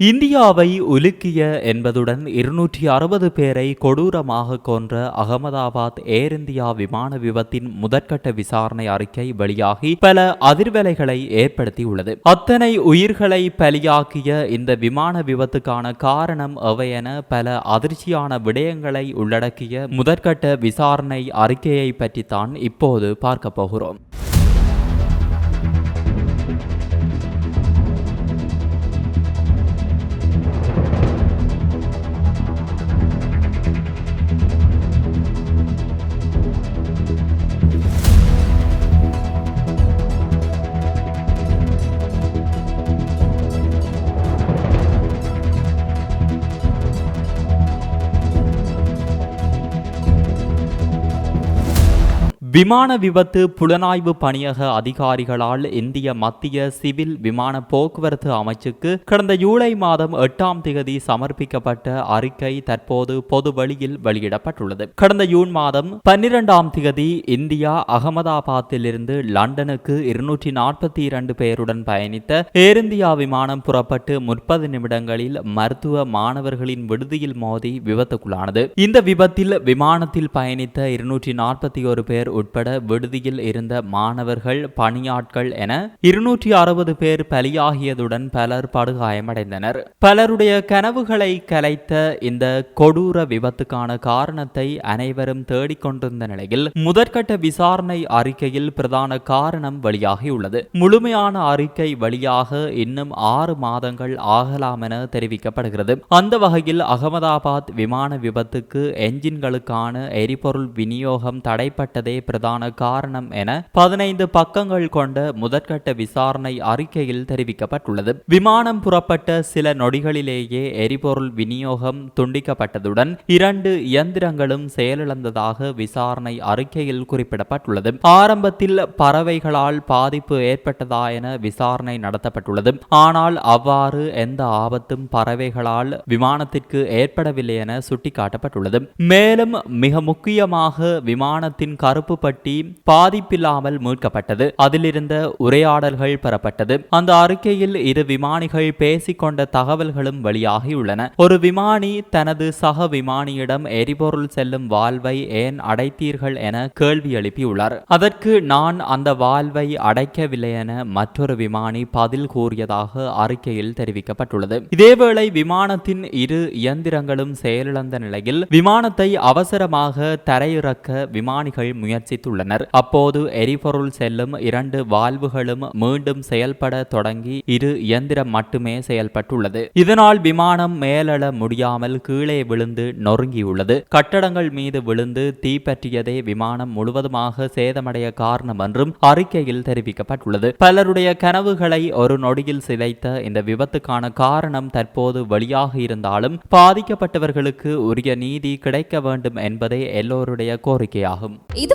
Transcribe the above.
இந்தியாவை உலுக்கிய என்பதுடன் இருநூற்றி அறுபது பேரை கொடூரமாக கொன்ற அகமதாபாத் ஏர் இந்தியா விமான விபத்தின் முதற்கட்ட விசாரணை அறிக்கை வெளியாகி பல அதிர்வலைகளை ஏற்படுத்தியுள்ளது. அத்தனை உயிர்களை பலியாக்கிய இந்த விமான விபத்துக்கான காரணம் எவையென பல அதிர்ச்சியான விடயங்களை உள்ளடக்கிய முதற்கட்ட விசாரணை அறிக்கையை பற்றித்தான் இப்போது பார்க்க போகிறோம். விமான விபத்து புலனாய்வு பணியக அதிகாரிகளால் இந்திய மத்திய சிவில் விமான போக்குவரத்து அமைச்சுக்கு கடந்த ஜூலை மாதம் எட்டாம் திகதி சமர்ப்பிக்கப்பட்ட அறிக்கை தற்போது பொது வழியில் வெளியிடப்பட்டுள்ளது. கடந்த ஜூன் மாதம் பன்னிரெண்டாம் திகதி இந்தியா அகமதாபாத்திலிருந்து லண்டனுக்கு இருநூற்றி நாற்பத்தி இரண்டு பேருடன் பயணித்த ஏர் இந்தியா விமானம் புறப்பட்டு முப்பது நிமிடங்களில் மருத்துவ மாணவர்களின் விடுதியில் மோதி விபத்துக்குள்ளானது. இந்த விபத்தில் விமானத்தில் பயணித்த இருநூற்றி நாற்பத்தி ஒரு பேர் உட்பட விடுதியில் இருந்த மாணவர்கள் பணியாட்கள் என இருநூற்றி அறுபது பேர் பலியாகியதுடன் பலர் படுகாயமடைந்தனர். பலருடைய கனவுகளை கலைத்த இந்த கொடூர விபத்துக்கான காரணத்தை அனைவரும் தேடிக்கொண்டிருந்த நிலையில் முதற்கட்ட விசாரணை அறிக்கையில் பிரதான காரணம் வெளியாகியுள்ளது. முழுமையான அறிக்கை வழியாக இன்னும் ஆறு மாதங்கள் ஆகலாம் என தெரிவிக்கப்படுகிறது. அந்த வகையில் அகமதாபாத் விமான விபத்துக்கு என்ஜின்களுக்கான எரிபொருள் விநியோகம் தடைப்பட்டதே பிரதான காரணம் என பதினைந்து பக்கங்கள் கொண்ட முதற்கட்ட விசாரணை அறிக்கையில் தெரிவிக்கப்பட்டுள்ளது. விமானம் புறப்பட்ட சில நொடிகளிலேயே எரிபொருள் விநியோகம் துண்டிக்கப்பட்டதுடன் இரண்டு இயந்திரங்களும் செயலிழந்ததாக விசாரணை அறிக்கையில் குறிப்பிடப்பட்டுள்ளது. ஆரம்பத்தில் பறவைகளால் பாதிப்பு ஏற்பட்டதா என விசாரணை நடத்தப்பட்டுள்ளது. ஆனால் அவ்வாறு எந்த ஆபத்தும் பறவைகளால் விமானத்திற்கு ஏற்படவில்லை என சுட்டிக்காட்டப்பட்டுள்ளது. மேலும் மிக முக்கியமாக விமானத்தின் கருப்பு பட்டி பாதிப்பில்லாமல் மீட்கப்பட்டது. அதிலிருந்த உரையாடல்கள் பெறப்பட்டது. அந்த அறிக்கையில் இரு விமானிகள் பேசிக்கொண்ட தகவல்களும் வெளியாகியுள்ளன ஒரு விமானி தனது சக விமானியிடம் எரிபொருள் செல்லும் வால்வை ஏன் அடைத்தீர்கள் என கேள்வி எழுப்பியுள்ளார். அதற்கு நான் அந்த வால்வை அடைக்கவில்லை என மற்றொரு விமானி பதில் கூறியதாக அறிக்கையில் தெரிவிக்கப்பட்டுள்ளது. இதேவேளை விமானத்தின் இரு இயந்திரங்களும் செயலிழந்த நிலையில் விமானத்தை அவசரமாக தரையிறக்க விமானிகள் முயற்சி முயற்சித்துள்ளனர் அப்போது எரிபொருள் செல்லும் இரண்டு வால்வுகளும் மீண்டும் செயல்பட தொடங்கி இரு இயந்திரம் மட்டுமே செயல்பட்டுள்ளது. இதனால் விமானம் மேலெழ முடியாமல் கீழே விழுந்து நொறுங்கியுள்ளது. கட்டடங்கள் மீது விழுந்து தீப்பற்றியதே விமானம் முழுவதுமாக சேதமடைய காரணம் என்றும் அறிக்கையில் தெரிவிக்கப்பட்டுள்ளது. பலருடைய கனவுகளை ஒரு நொடியில் சிதைத்த இந்த விபத்துக்கான காரணம் தற்போது வெளியாக இருந்தாலும் பாதிக்கப்பட்டவர்களுக்கு உரிய நீதி கிடைக்க வேண்டும் என்பதே எல்லோருடைய கோரிக்கையாகும். இது